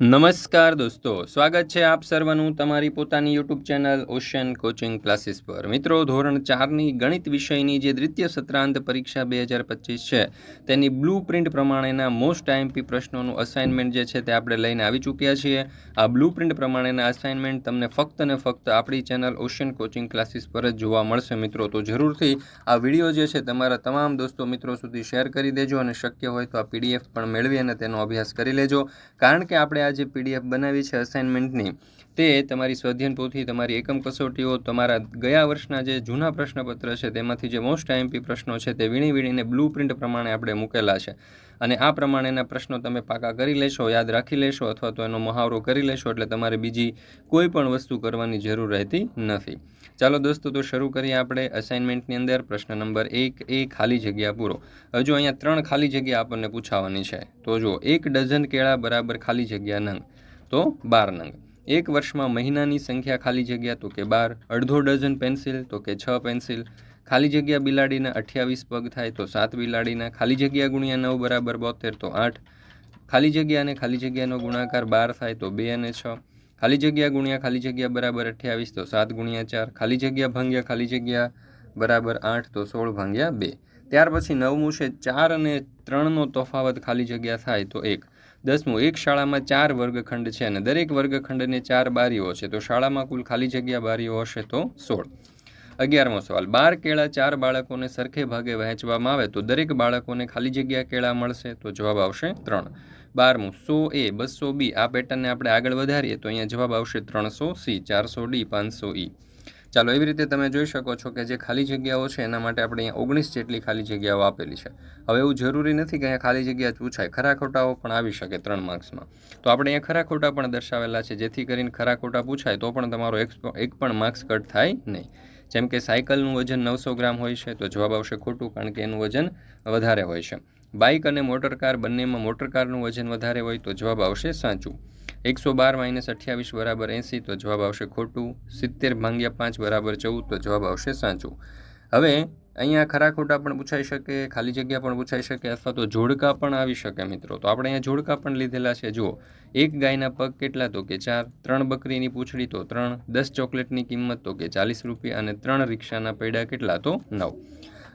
નમસ્કાર દોસ્તો, સ્વાગત છે આપ સર્વનું તમારી પોતાની YouTube channel ocean coaching classes પર. મિત્રો, ધોરણ ચારની ગણિત વિષયની જે દ્વિતીય સત્રાંત પરીક્ષા બે હજાર પચીસ છે, તેની બ્લુ પ્રિન્ટ પ્રમાણેના મોસ્ટ આઈએમપી પ્રશ્નોનું અસાઇનમેન્ટ જે છે તે આપણે લઈને આવી ચૂક્યા છીએ. આ બ્લુ પ્રિન્ટ પ્રમાણેના અસાઇનમેન્ટ તમને ફક્ત ને ફક્ત આપણી ચેનલ ઓશિયન કોચિંગ ક્લાસીસ પર જ જોવા મળશે મિત્રો. તો જરૂરથી આ વીડિયો જે છે તમારા તમામ દોસ્તો મિત્રો સુધી શેર કરી દેજો અને શક્ય હોય તો આ પીડીએફ પણ મેળવી અને તેનો અભ્યાસ કરી લેજો. કારણ કે આપણે આ જે પીડીએફ બનાવી છે અસાઇનમેન્ટની તે તમારી સ્વાધ્યન પોથી, તમારી એકમ કસોટીઓ, તમારા ગયા વર્ષના જે જૂના પ્રશ્નપત્ર છે, તેમાંથી જે મોસ્ટ આઈએમપી પ્રશ્નો છે, તે વીણી વીણીને બ્લુ પ્રિન્ટ પ્રમાણે આપણે મૂકેલા છે. અને આ પ્રમાણેના પ્રશ્નો તમે પાકા કરી લેશો, યાદ રાખી લેશો અથવા તો એનો મહાવરો કરી લેશો એટલે તમારે બીજી કોઈ પણ વસ્તુ કરવાની જરૂર રહેતી નથી. ચાલો દોસ્તો, તો શરૂ કરીએ આપણે અસાઇનમેન્ટની અંદર. પ્રશ્ન નંબર એક, એ ખાલી જગ્યા પૂરો. હજુ અહીંયા ત્રણ ખાલી જગ્યા આપણને પૂછાવાની છે. તો જો એક ડઝન કેળા બરાબર ખાલી જગ્યા નંગ. તો બાર નંગ. એક વર્ષમાં મહિનાની સંખ્યા ખાલી જગ્યા તો કે બાર, અડધો ડઝન પેન્સિલ તો કે છ પેન્સિલ. ખાલી જગ્યા બિલાડીના અઠ્યાવીસ પગ થાય તો સાત બિલાડીના, ખાલી જગ્યા ગુણ્યા નવ બરાબર બોતેર તો આઠ. ખાલી જગ્યા અને ખાલી જગ્યાનો ગુણાકાર બાર થાય તો બે અને છ. ખાલી જગ્યા ગુણ્યા ખાલી જગ્યા બરાબર અઠ્યાવીસ તો સાત ગુણ્યા ચાર. ખાલી જગ્યા ભાંગ્યા ખાલી જગ્યા બરાબર આઠ તો સોળ ભાંગ્યા બે. ત્યાર પછી નવમું છે ચાર અને ત્રણનો તફાવત ખાલી જગ્યા થાય તો એક. દસમું, એક શાળામાં ચાર વર્ગખંડ છે અને દરેક વર્ગખંડને ચાર બારીઓ છે તો શાળામાં કુલ ખાલી જગ્યા બારીઓ હશે તો સોળ. અગિયારમો સવાલ. બાર કેળા ચાર બાળકોને સરખે ભાગે વહેંચવામાં આવે તો દરેક બાળકોને ખાલી જગ્યા કેળા મળશે? તો જવાબ આવશે ત્રણ. બારમું, સો એ, બસો બી, આ પેટર્નને આપણે આગળ વધારીએ તો અહીંયા જવાબ આવશે ત્રણસો સી, ચારસો ડી, પાંચસો ઈ. ચાલો, એવી રીતે તમે જોઈ શકો છો કે જે ખાલી જગ્યાઓ છે એના માટે આપણે અહીંયા ઓગણીસ જેટલી ખાલી જગ્યાઓ આપેલી છે. હવે એવું જરૂરી નથી કે અહીંયા ખાલી જગ્યા જ પૂછાય. ખરા ખોટાઓ પણ આવી શકે ત્રણ માર્ક્સમાં. તો આપણે અહીંયા ખરા ખોટા પણ દર્શાવેલા છે. જેથી કરીને ખરા ખોટા પૂછાય તો પણ તમારો એક એક પણ માર્ક્સ કટ થાય નહીં. જેમ કે સાયકલનું વજન નવસો ગ્રામ હોય છે, તો જવાબ આવશે ખોટું, કારણ કે એનું વજન વધારે હોય છે. બાઇક અને મોટર કાર બંનેમાં મોટર કારનું વજન વધારે હોય, તો જવાબ આવશે સાચું. એકસો બાર માઇનસ અઠ્યાવીસ બરાબર એંસી, તો જવાબ આવશે ખોટું. સિત્તેર ભાંગ્યા પાંચ બરાબર ચૌદ, તો જવાબ આવશે સાચું. હવે અહીંયા ખરા ખોટા પણ પૂછાઈ શકે, ખાલી જગ્યા પણ પૂછાઈ શકે, અથવા તો જોડકા પણ આવી શકે મિત્રો. તો આપણે અહીંયા જોડકા પણ લીધેલા છે. જુઓ, એક ગાયના પગ કેટલા તો કે ચાર, ત્રણ બકરીની પૂંછડી તો ત્રણ, દસ ચોકલેટની કિંમત તો કે ચાલીસ રૂપિયા અને ત્રણ રિક્ષાના પૈડા કેટલા તો નવ.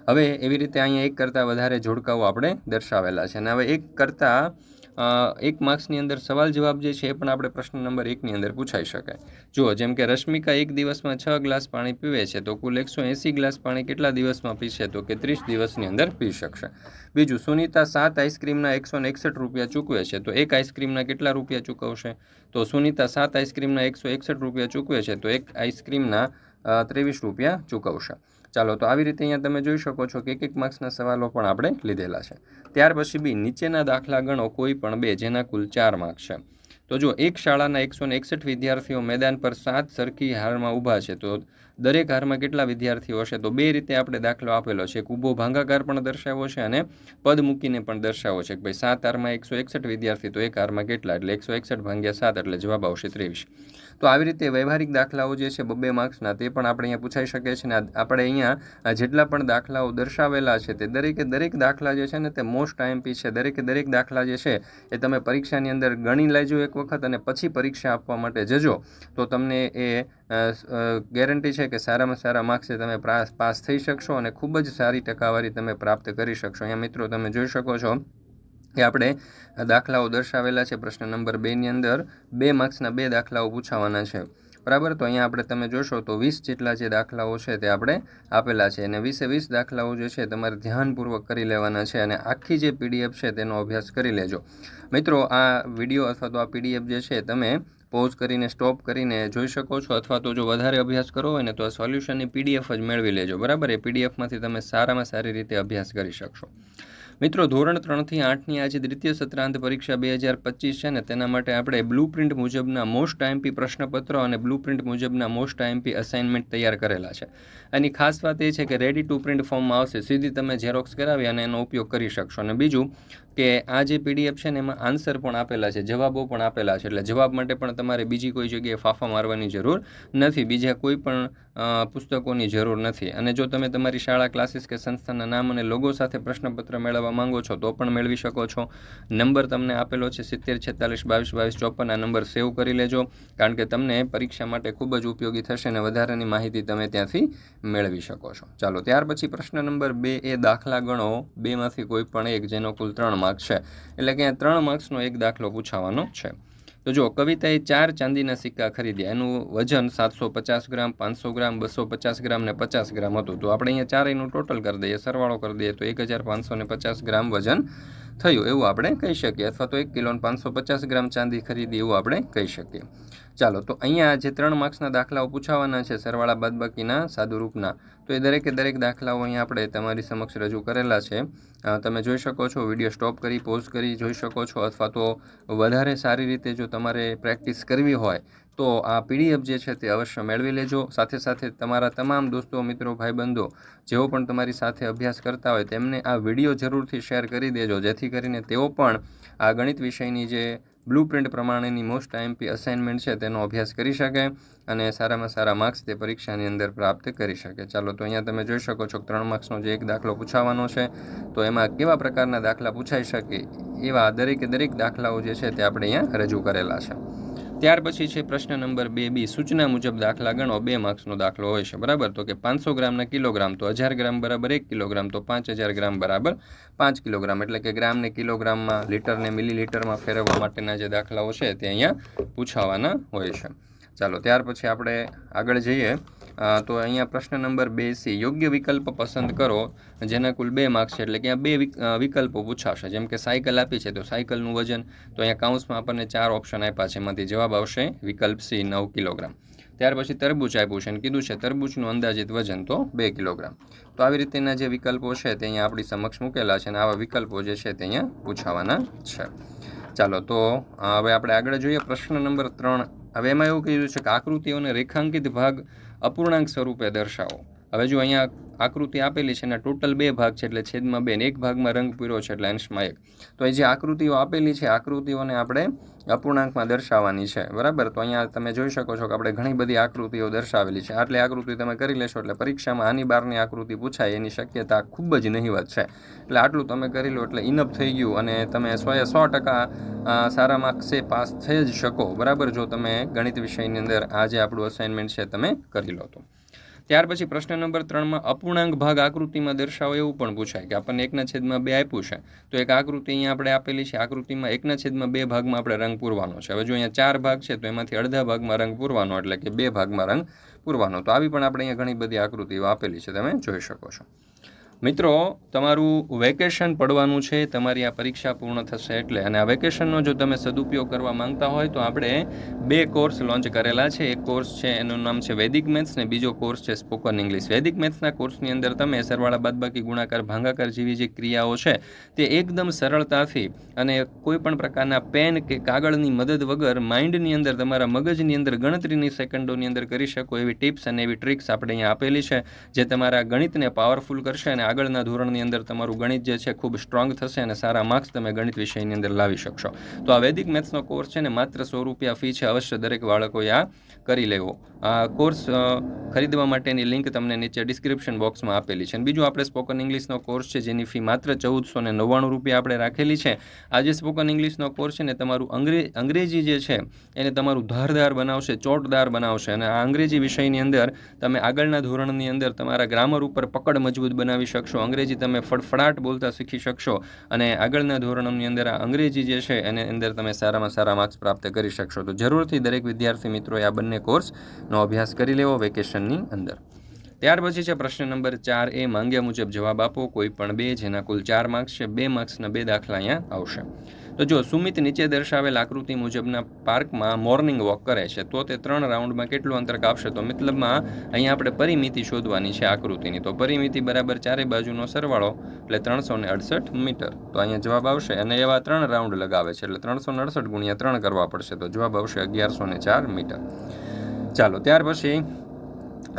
હવે એવી રીતે અહીંયા એક કરતાં વધારે જોડકાઓ આપણે દર્શાવેલા છે. અને હવે એક કરતાં એક માર્ક્સની અંદર સવાલ જવાબ જે છે એ પણ આપણે પ્રશ્ન નંબર એકની અંદર પૂછાઈ શકાય. જુઓ, જેમ કે રશ્મિકા એક દિવસમાં છ ગ્લાસ પાણી પીવે છે, તો કુલ એકસો એંસી ગ્લાસ પાણી કેટલા દિવસમાં પીશે? તો કે ત્રીસ દિવસની અંદર પી શકશે. બીજું, સુનિતા સાત આઈસ્ક્રીમના એકસો ને એકસઠ રૂપિયા ચૂકવે છે, તો એક આઈસ્ક્રીમના કેટલા રૂપિયા ચૂકવશે? તો સુનિતા સાત આઈસ્ક્રીમના એકસો એકસઠ રૂપિયા ચૂકવે છે, તો એક આઈસ્ક્રીમના ત્રેવીસ રૂપિયા ચૂકવશે. ચાલો, તો આવી રીતે અહીંયા તમે જોઈ શકો છો કે એક એક માર્ક્સના સવાલો પણ આપણે લીધેલા છે. ત્યાર પછી બી નીચેના દાખલા ગણો કોઈ પણ બે, જેના કુલ ચાર માર્ક્સ છે. તો જો એક શાળાના એકસો એકસઠ વિદ્યાર્થીઓ મેદાન પર સાત સરખી હારમાં ઊભા છે, તો દરેક હારમાં કેટલા વિદ્યાર્થીઓ હશે તો બે રીતે આપણે દાખલો આપેલો છે. એક ઊભો ભાંગાકાર પણ દર્શાવ્યો છે અને પદ મૂકીને પણ દર્શાવ્યો છે કે ભાઈ સાત હારમાં એકસો એકસઠ વિદ્યાર્થી, તો એક હારમાં કેટલા? એટલે એકસો એકસઠ ભાંગ્યા સાત, એટલે જવાબ આવશે ત્રેવીસ. તો આવી રીતે વ્યવહારિક દાખલાઓ જે છે બબ્બે માર્ક્સના, તે પણ આપણે અહીંયા પૂછાઈ શકે છે ને આપણે અહીંયા જેટલા પણ દાખલાઓ દર્શાવેલા છે તે દરેકે દરેક દાખલા જે છે ને તે મોસ્ટ આઈએમપી છે. દરેકે દરેક દાખલા જે છે એ તમે પરીક્ષાની અંદર ગણી લેજો એક વખત અને પછી પરીક્ષા આપવા માટે જજો. તો તમને એ ગેરંટી છે કે સારામાં સારા માર્ક્સે તમે પાસ થઈ શકશો અને ખૂબ જ સારી ટકાવારી તમે પ્રાપ્ત કરી શકશો. અહીંયા મિત્રો તમે જોઈ શકો છો કે આપણે દાખલાઓ દર્શાવેલા છે. પ્રશ્ન નંબર બેની અંદર બે માર્ક્સના બે દાખલાઓ પૂછાવાના છે. બરાબર? તો અહીંયા આપણે તમે જોશો તો વીસ જેટલા જે દાખલાઓ છે તે આપણે આપેલા છે. અને વીસે વીસ દાખલાઓ જે છે તમારે ધ્યાનપૂર્વક કરી લેવાના છે અને આખી જે પીડીએફ છે તેનો અભ્યાસ કરી લેજો. મિત્રો, આ વીડિયો અથવા તો આ પીડીએફ જે છે, તમે પોઝ કરીને સ્ટોપ કરીને જોઈ શકો છો અથવા તો જો વધારે અભ્યાસ કરવો હોય ને તો સોલ્યુશનની પીડીએફ જ મેળવી લેજો, બરાબર? એ પીડીએફમાંથી તમે સારામાં સારી રીતે અભ્યાસ કરી શકશો. મિત્રો, ધોરણ ત્રણથી આઠની આજે દ્વિતીય સત્રાંત પરીક્ષા બે હજાર પચીસ છે ને તેના માટે આપણે બ્લુ પ્રિન્ટ મુજબના મોસ્ટ આઈએમપી પ્રશ્નપત્ર અને બ્લુ પ્રિન્ટ મુજબના મોસ્ટ આઈએમપી અસાઇનમેન્ટ તૈયાર કરેલા છે. એની ખાસ વાત એ છે કે રેડી ટુ પ્રિન્ટ ફોર્મમાં આવશે. સીધી તમે ઝેરોક્સ કરાવી અને એનો ઉપયોગ કરી શકશો. અને બીજું કે આ જે પીડીએફ છે ને એમાં આન્સર પણ આપેલા છે, જવાબો પણ આપેલા છે. એટલે જવાબ માટે પણ તમારે બીજી કોઈ જગ્યાએ ફાફા મારવાની જરૂર નથી. બીજા કોઈ પણ પુસ્તકોની જરૂર નથી. અને જો તમે તમારી શાળા ક્લાસીસ કે સંસ્થાના નામ અને લોગો સાથે પ્રશ્નપત્ર મેળવવા માંગો છો, તો પણ મેળવી શકો છો. નંબર તમને આપેલો છે સિત્તેર, છેતાલીસ, બાવીસ બાવીસ, ચોપન. આ નંબર સેવ કરી લેજો, કારણ કે તમને પરીક્ષા માટે ખૂબ જ ઉપયોગી થશે અને વધારાની માહિતી તમે ત્યાંથી મેળવી શકો છો. ચાલો, ત્યાર પછી પ્રશ્ન નંબર બે એ દાખલા ગણો. બેમાંથી કોઈ પણ એક, જેનો કુલ ત્રણ માર્ક છે. એટલે કે અહીંયા ત્રણ માર્ક્સનો એક દાખલો પૂછાવાનો છે. તો જો કવિતાએ ચાર ચાંદીના સિક્કા ખરીદ્યા. એનું વજન સાતસો પચાસ ગ્રામ, પાંચસો ગ્રામ, બસો પચાસ ગ્રામ ને પચાસ ગ્રામ હતું. તો આપણે અહીંયા ચારેયનું ટોટલ કરી દઈએ, સરવાળો કરી દઈએ, તો એક હજાર પાંચસો ને પચાસ ગ્રામ વજન થયું એવું આપણે કહી શકીએ. અથવા તો એક કિલો પાંચસો પચાસ ગ્રામ ચાંદી ખરીદી એવું આપણે કહી શકીએ. ચાલો, તો અહીંયા જે ત્રણ માર્ક્સના દાખલાઓ પૂછાવાના છે, સરવાળા બાદબાકીના, સાદુરૂપના, તો એ દરેકે દરેક દાખલાઓ અહીંયા આપણે તમારી સમક્ષ રજૂ કરેલા છે. તમે જોઈ શકો છો, વીડિયો સ્ટોપ કરી, પોઝ કરી જોઈ શકો છો, અથવા તો વધારે સારી રીતે જો તમારે પ્રેક્ટિસ કરવી હોય, તો આ પીડીએફ જે છે તે અવશ્ય મેળવી લેજો. સાથે સાથે તમારા તમામ દોસ્તો, મિત્રો, ભાઈબંધો, જેઓ પણ તમારી સાથે અભ્યાસ કરતા હોય, તેમને આ વીડિયો જરૂરથી શેર કરી દેજો. જેથી કરીને તેઓ પણ આ ગણિત વિષયની જે બ્લુ પ્રિન્ટ પ્રમાણેની મોસ્ટ આઈએમપી અસાઇનમેન્ટ છે, તેનો અભ્યાસ કરી શકે અને સારામાં સારા માર્ક્સ તે પરીક્ષાની અંદર પ્રાપ્ત કરી શકે. ચાલો, તો અહીંયા તમે જોઈ શકો છો, ત્રણ માર્ક્સનો જે એક દાખલો પૂછાવાનો છે, તો એમાં કેવા પ્રકારના દાખલા પૂછાઈ શકે એવા દરેકે દરેક દાખલાઓ જે છે તે આપણે અહીંયા રજૂ કરેલા છે. ત્યાર પછી છે પ્રશ્ન નંબર બે બી. સૂચના મુજબ દાખલા ગણો. બે માર્ક્સનો દાખલો હોય છે. બરાબર? તો કે પાંચસો ગ્રામના કિલોગ્રામ, તો હજાર ગ્રામ બરાબર, એક કિલોગ્રામ, તો પાંચ હજાર ગ્રામ બરાબર, પાંચ કિલોગ્રામ. એટલે કે ગ્રામને કિલોગ્રામમાં લીટરને મિલીલીટરમાં ફેરવવા માટેના જે દાખલાઓ છે તે અહીંયા પૂછાવાના હોય છે. ચાલો, ત્યાર પછી આપણે આગળ જઈએ. તો અહીંયા પ્રશ્ન નંબર બે સી, યોગ્ય વિકલ્પ પસંદ કરો, જેના કુલ બે માર્ક્સ છે, એટલે કે અહીંયા બે વિક- વિકલ્પો પૂછાશે. જેમ કે સાયકલ આપી છે, તો સાયકલનું વજન, તો અહીંયા કાઉન્સમાં આપણને ચાર ઓપ્શન આપ્યા છે, એમાંથી જવાબ આવશે વિકલ્પ સી, નવ કિલોગ્રામ. ત્યાર પછી તરબૂચ આપ્યું છે, અને કીધું છે તરબૂચનું અંદાજિત વજન, તો બે કિલોગ્રામ. તો આવી રીતેના જે વિકલ્પો છે, તે અહીંયા આપણી સમક્ષ મૂકેલા છે, અને આવા વિકલ્પો જે છે, તે અહીંયા પૂછાવાના છે. ચાલો, તો હવે આપણે આગળ જોઈએ પ્રશ્ન નંબર ત્રણ. હવે એમાં એવું કીધું છે કે આકૃતિઓને રેખાંકિત ભાગ અપૂર્ણાંક સ્વરૂપે દર્શાવો. હવે જો અહીંયા આકૃતિ આપેલી છે એના ટોટલ બે ભાગ છે એટલે છેદમાં બે ને એક ભાગમાં રંગ પૂર્યો છે એટલે અંશમાં એક. તો એ જે આકૃતિઓ આપેલી છે, આકૃતિઓને આપણે અપૂર્ણાંકમાં દર્શાવવાની છે. બરાબર? તો અહીંયા તમે જોઈ શકો છો કે આપણે ઘણી બધી આકૃતિઓ દર્શાવેલી છે. આટલી આકૃતિ તમે કરી લેશો એટલે પરીક્ષામાં આની બારની આકૃતિ પૂછાય, એની શક્યતા ખૂબ જ નહિવત છે. એટલે આટલું તમે કરી લો એટલે ઇનફ થઈ ગયું અને તમે સો એ સો ટકા સારા માર્ક્સે પાસ થઈ જ શકો. બરાબર? જો તમે ગણિત વિષયની અંદર આ જે આપણું અસાઇનમેન્ટ છે, તમે કરી લો તો. ત્યાર પછી પ્રશ્ન નંબર ત્રણમાં અપૂર્ણાંક ભાગ આકૃતિમાં દર્શાવો એવું પણ પૂછાય કે આપણને એકના છેદમાં બે આપ્યું છે. તો એક આકૃતિ અહીંયા આપણે આપેલી છે, આકૃતિમાં એકના છેદમાં બે ભાગમાં આપણે રંગ પૂરવાનો છે. હવે જો અહીંયા ચાર ભાગ છે, તો એમાંથી અડધા ભાગમાં રંગ પૂરવાનો એટલે કે બે ભાગમાં રંગ પૂરવાનો. તો આવી પણ આપણે અહીંયા ઘણી બધી આકૃતિઓ આપેલી છે, તમે જોઈ શકો છો. મિત્રો, તમારું વેકેશન પડવાનું છે, તમારી આ પરીક્ષા પૂર્ણ થશે એટલે. અને આ વેકેશનનો જો તમે સદુપયોગ કરવા માંગતા હોય, તો આપણે બે કોર્સ લોન્ચ કરેલા છે. એક કોર્સ છે, એનું નામ છે વૈદિક મેથ્સ ને બીજો કોર્સ છે સ્પોકન ઇંગ્લિશ. વૈદિક મેથ્સના કોર્સની અંદર તમે સરવાળા બાદબાકી, ગુણાકાર, ભાંગાકાર જેવી જે ક્રિયાઓ છે, તે એકદમ સરળતાથી અને કોઈ પણ પ્રકારના પેન કે કાગળની મદદ વગર માઇન્ડની અંદર, તમારા મગજની અંદર ગણતરીની સેકન્ડોની અંદર કરી શકો એવી ટિપ્સ અને એવી ટ્રિક્સ આપણે અહીંયા આપેલી છે, જે તમારા ગણિતને પાવરફુલ કરશે અને આગળના ધોરણની અંદર તમારું ગણિત જે છે ખૂબ સ્ટ્રોંગ થશે અને સારા માર્ક્સ તમે ગણિત વિષયની અંદર લાવી શકશો. તો આ વૈદિક મેથ્સનો કોર્સ છે ને માત્ર સો રૂપિયા ફી છે, અવશ્ય દરેક બાળકોએ આ કરી લેવો. આ કોર્સ ખરીદવા માટેની લિંક તમને નીચે ડિસ્ક્રિપ્શન બોક્સમાં આપેલી છે. અને બીજું આપણે સ્પોકન ઇંગ્લિશનો કોર્સ છે, જેની ફી માત્ર ચૌદસો ને નવ્વાણું રૂપિયા આપણે રાખેલી છે. આ જે સ્પોકન ઇંગ્લિશનો કોર્સ છે ને તમારું અંગ્રે, અંગ્રેજી જે છે, એને તમારું ધારદાર બનાવશે, ચોટદાર બનાવશે. અને આ અંગ્રેજી વિષયની અંદર તમે આગળના ધોરણની અંદર તમારા ગ્રામર ઉપર પકડ મજબૂત બનાવી શકશો. અંગ્રેજી તમે ફડફડાટ બોલતા શીખી શકશો અને આગળના ધોરણોની અંદર આ અંગ્રેજી જે છે એની અંદર તમે સારામાં સારા માર્ક્સ પ્રાપ્ત કરી શકશો. તો જરૂરથી દરેક વિદ્યાર્થી મિત્રોએ આ બંને કોર્સનો અભ્યાસ કરી લેવો વેકેશનની અંદર. ત્યાર પછી છે પ્રશ્ન નંબર ચાર. એ માંગ્યા મુજબ જવાબ આપો. કોઈ પણ બે જેના કુલ ચાર માર્ક્સ છે, બે માર્ક્સના બે દાખલા અહીંયા આવશે. તો જો સુમિત નીચે દર્શાવેલ આકૃતિ મુજબના પાર્કમાં મોર્નિંગ વોક કરે છે, તો તે ત્રણ રાઉન્ડમાં કેટલું અંતર કાપશે? તો મતલબમાં અહીંયા આપણે પરિમિતિ શોધવાની છે આકૃતિની. તો પરિમિતિ બરાબર ચારે બાજુનો સરવાળો, એટલે ત્રણસો ને અડસઠ મીટર. તો અહીંયા જવાબ આવશે અને એવા ત્રણ રાઉન્ડ લગાવે છે, એટલે ત્રણસો ને અડસઠ ગુણ્યા ત્રણ કરવા પડશે. તો જવાબ આવશે અગિયારસો ને ચાર મીટર. ચાલો, ત્યાર પછી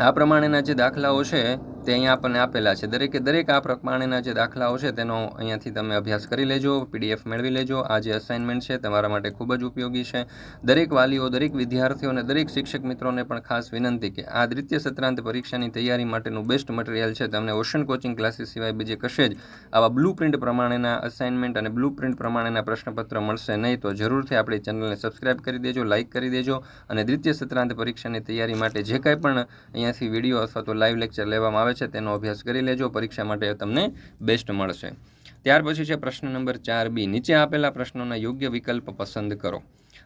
આ પ્રમાણેના જે દાખલાઓ છે તે અહીંયા આપણને આપેલા છે. દરેકે દરેક આ પ્રમાણેના જે દાખલાઓ છે તેનો અહીંયાથી તમે અભ્યાસ કરી લેજો પીડીએફ મેળવી લેજો. આ જે અસાઇનમેન્ટ છે તમારા માટે ખૂબ જ ઉપયોગી છે. દરેક વાલીઓ, દરેક વિદ્યાર્થીઓ અને દરેક શિક્ષક મિત્રોને પણ ખાસ વિનંતી કે આ દ્વિતીય સત્રાંત પરીક્ષાની તૈયારી માટેનું બેસ્ટ મટીરિયલ છે. તમને ઓશન કોચિંગ ક્લાસીસ સિવાય બીજે કશે જ આવા બ્લુ પ્રિન્ટ પ્રમાણેના અસાઇનમેન્ટ અને બ્લુ પ્રિન્ટ પ્રમાણેના પ્રશ્નપત્ર મળશે નહીં તો જરૂરથી આપણી ચેનલને સબસ્ક્રાઇબ કરી દેજો લાઇક કરી દેજો અને દ્વિતીય સત્રાંત પરીક્ષાની તૈયારી માટે જે કાંઈ પણ અહીંયાથી વીડિયો અથવા તો લાઈવ લેક્ચર લેવામાં આવે છે તેનો અભ્યાસ કરી લેજો, પરીક્ષા માટે તમને બેસ્ટ મળશે. ત્યાર પછી છે, પ્રશ્ન નંબર ચાર બી, નીચે આપેલા પ્રશ્નોના યોગ્ય વિકલ્પ પસંદ કરો.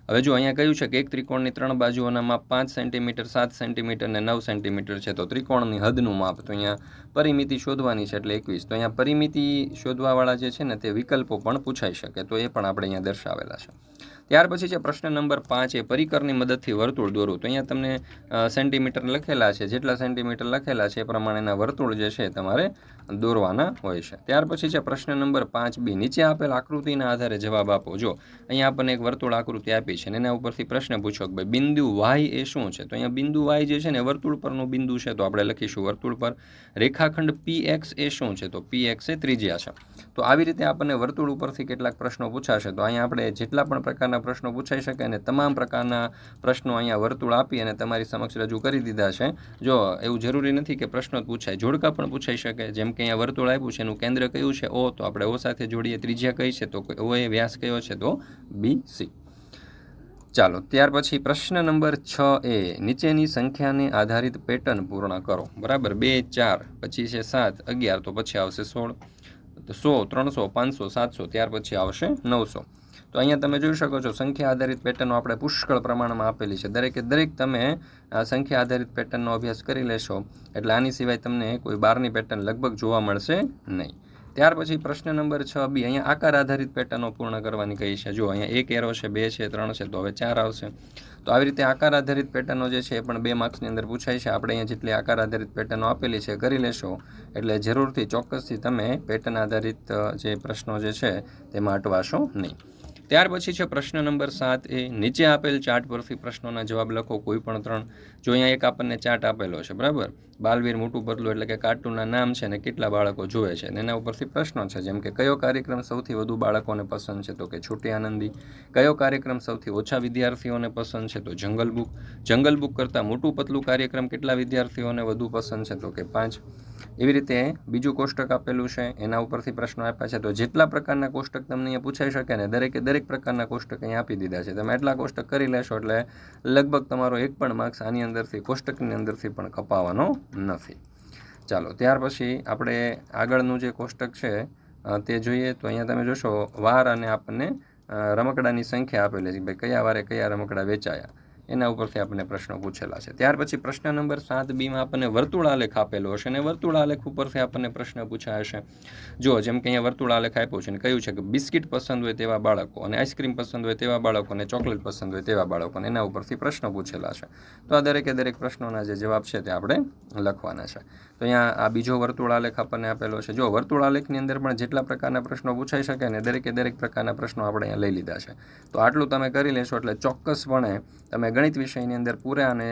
હવે જો અહીંયા કહ્યું છે કે એક ત્રિકોણની ત્રણ બાજુઓના માપ પાંચ સેન્ટીમીટર સાત સેન્ટીમીટર અને નવ સેન્ટીમીટર છે, તો ત્રિકોણની હદનું માપ તો અહીંયા પરિમિતિ શોધવાની છે એટલે એકવીસ. તો અહીંયા પરિમિતિ શોધવાવાળા જે છે ને તે વિકલ્પો પણ પૂછાઈ શકે. તો એ પણ આપણે અહીંયા દર્શાવેલા છે. ત્યાર પછી છે પ્રશ્ન નંબર પાંચ, એ પરિકરની મદદથી વર્તુળ દોરું. તો અહીંયા તમને સેન્ટીમીટર લખેલા છે. જેટલા સેન્ટીમીટર લખેલા છે એ પ્રમાણેના વર્તુળ જે છે તમારે દોરવાના હોય છે. ત્યાર પછી છે પ્રશ્ન નંબર પાંચ બી. નીચે આપેલ આકૃતિના આધારે જવાબ આપો. જો, અહીંયા આપણને એક વર્તુળ આકૃતિ આપી છે અને એના ઉપરથી પ્રશ્ન પૂછો કે ભાઈ બિંદુ વાય એ શું છે? તો અહીંયા બિંદુ વાય જે છે ને વર્તુળ પરનું બિંદુ છે. તો આપણે લખીશું વર્તુળ પર રેખાખંડ પી એક્સ એ શું છે? તો પી એક્સ એ ત્રિજ્યા છે. તો આવી રીતે આપણને વર્તુળ ઉપરથી કેટલાક પ્રશ્નો પૂછાશે. તો અહીંયા આપણે જેટલા પણ પ્રકારના પ્રશ્નો પૂછાઈ શકે અને તમામ પ્રકારના પ્રશ્નો અહીંયા વર્તુળ આપી અને તમારી સમક્ષ રજૂ કરી દીધા છે. જો એવું જરૂરી નથી કે પ્રશ્નો પૂછાય, જોડકા પણ પૂછાઈ શકે. જેમ કે અહીંયા વર્તુળ આપ્યું છે, એનું કેન્દ્ર કયું છે? ઓ તો આપણે ઓ સાથે જોડીએ. ત્રિજ્યા કઈ છે? તો ઓ એ વ્યાસ કયો છે? તો બી સી ચાલો, ત્યાર પછી પ્રશ્ન નંબર છ એ, નીચેની સંખ્યાને આધારિત પેટર્ન પૂર્ણ કરો. બરાબર? બે, ચાર, પછી છે સાત, અગિયાર, તો પછી આવશે સોળ. સો, ત્રણસો, પાંચસો, સાતસો, ત્યાર પછી આવશે નવસો. તો અહીંયા તમે જોઈ શકો છો, સંખ્યા આધારિત પેટર્નો આપણે પુષ્કળ પ્રમાણમાં આપેલી છે. દરેકે દરેક તમે સંખ્યા આધારિત પેટર્નનો અભ્યાસ કરી લેશો. એટલે આની સિવાય તમને કોઈ બારની પેટર્ન લગભગ જોવા મળશે નહીં. ત્યાર પછી પ્રશ્ન નંબર છ બી, અહીંયા આકાર આધારિત પેટર્નો પૂર્ણ કરવાની કહી છે? જો અહીંયા એક એરો છે, બે છે, ત્રણ છે, તો હવે ચાર આવશે. તો આવી રીતે આકાર આધારિત પેટર્નો જે છે એ પણ બે માર્ક્સની અંદર પૂછાય છે. આપણે અહીંયા જેટલી આકાર આધારિત પેટર્નો આપેલી છે કરી લેશો. એટલે જરૂરથી ચોક્કસથી તમે પેટર્ન આધારિત જે પ્રશ્નો જે છે તેમાં અટવાશો નહીં. ત્યાર પછી છે પ્રશ્ન નંબર સાત એ, નીચે આપેલ ચાર્ટ પરથી પ્રશ્નોના જવાબ લખો, કોઈ પણ ત્રણ. જો અહીંયા એક આપણને ચાર્ટ આપેલો છે, બરાબર? બાલવીર મોટું પતલું એટલે કે કાર્ટૂનના નામ છે ને કેટલા બાળકો જુએ છે. અને એના ઉપરથી પ્રશ્નો છે, જેમ કે કયો કાર્યક્રમ સૌથી વધુ બાળકોને પસંદ છે? તો કે છોટી આનંદી. કયો કાર્યક્રમ સૌથી ઓછા વિદ્યાર્થીઓને પસંદ છે? તો જંગલ બુક. જંગલ બુક કરતાં મોટું પતલું કાર્યક્રમ કેટલા વિદ્યાર્થીઓને વધુ પસંદ છે? તો કે પાંચ. એવી રીતે બીજું કોષ્ટક આપેલું છે, એના ઉપરથી પ્રશ્નો આપ્યા છે. તો જેટલા પ્રકારના કોષ્ટક તમને અહીંયા પૂછાઈ શકે ને, દરેકે દરેક પ્રકારના કોષ્ટક અહીંયા આપી દીધા છે. તમે એટલા કોષ્ટક કરી લેશો એટલે લગભગ તમારો એક પણ માર્ક્સ આની અંદરથી, કોષ્ટકની અંદરથી પણ કપાવાનો નથી. ચાલો, ત્યાર પછી આપણે આગળનું જે કોષ્ટક છે તે જોઈએ. તો અહીંયા તમે જોશો, વાર અને આપણને રમકડાની સંખ્યા આપેલી છે ભાઈ કયા વારે કયા રમકડા વેચાયા. એના ઉપરથી આપણને પ્રશ્નો પૂછેલા છે. ત્યાર પછી પ્રશ્ન નંબર સાત બીમાં આપણને વર્તુળાલેખ આપેલો હશે અને વર્તુળાલેખ ઉપરથી આપણને પ્રશ્ન પૂછાય હશે જો જેમ કે અહીંયા વર્તુળાલેખ આપ્યો છે અને કહ્યું છે કે બિસ્કિટ પસંદ હોય તેવા બાળકો અને આઈસ્ક્રીમ પસંદ હોય તેવા બાળકો અને ચોકલેટ પસંદ હોય તેવા બાળકો અને એના ઉપરથી પ્રશ્નો પૂછેલા છે. તો આ દરેકે દરેક પ્રશ્નોના જે જવાબ છે તે આપણે લખવાના છે. તો અહીંયા આ બીજો વર્તુળાલેખ આપણને આપેલો છે. જો વર્તુળાલેખની અંદર પણ જેટલા પ્રકારના પ્રશ્નો પૂછાઈ શકે ને દરેકે દરેક પ્રકારના પ્રશ્નો આપણે અહીંયા લઈ લીધા છે. તો આટલું તમે કરી લેશો એટલે ચોક્કસપણે તમે ગણિત વિષયની અંદર પૂરા અને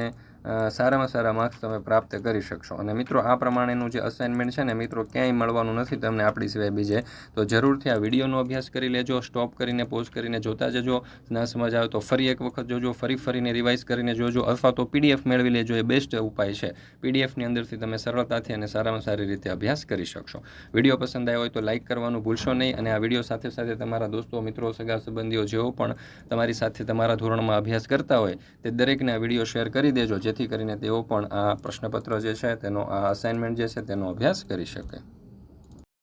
સારામાં સારા માર્ક્સ તમે પ્રાપ્ત કરી શકશો. અને મિત્રો, આ પ્રમાણેનું જે અસાઇનમેન્ટ છે ને, મિત્રો, ક્યાંય મળવાનું નથી, તમને આપણી સિવાય બીજે. તો જરૂરથી આ વિડીયોનો અભ્યાસ કરી લેજો સ્ટોપ કરીને પોઝ કરીને જોતા જજો. ના સમજ આવે તો ફરી એક વખત જોજો, ફરી ફરીને રિવાઇઝ કરીને જોજો, અથવા તો પીડીએફ મેળવી લેજો, એ બેસ્ટ ઉપાય છે. પીડીએફની અંદરથી તમે સરળતાથી અને સારામાં સારી રીતે અભ્યાસ કરી શકશો. વીડિયો પસંદ આવ્યો હોય તો લાઇક કરવાનું ભૂલશો નહીં, અને આ વીડિયો સાથે સાથે તમારા દોસ્તો, મિત્રો, સગા સંબંધીઓ જેઓ પણ તમારી સાથે તમારા ધોરણમાં અભ્યાસ કરતા હોય, તે દરેકને આ વીડિયો શેર કરી દેજો જેથી કરીને તેઓ પણ આ પ્રશ્નપત્ર જે છે તેનો આ અસાઇનમેન્ટ જે છે તેનો અભ્યાસ કરી શકે.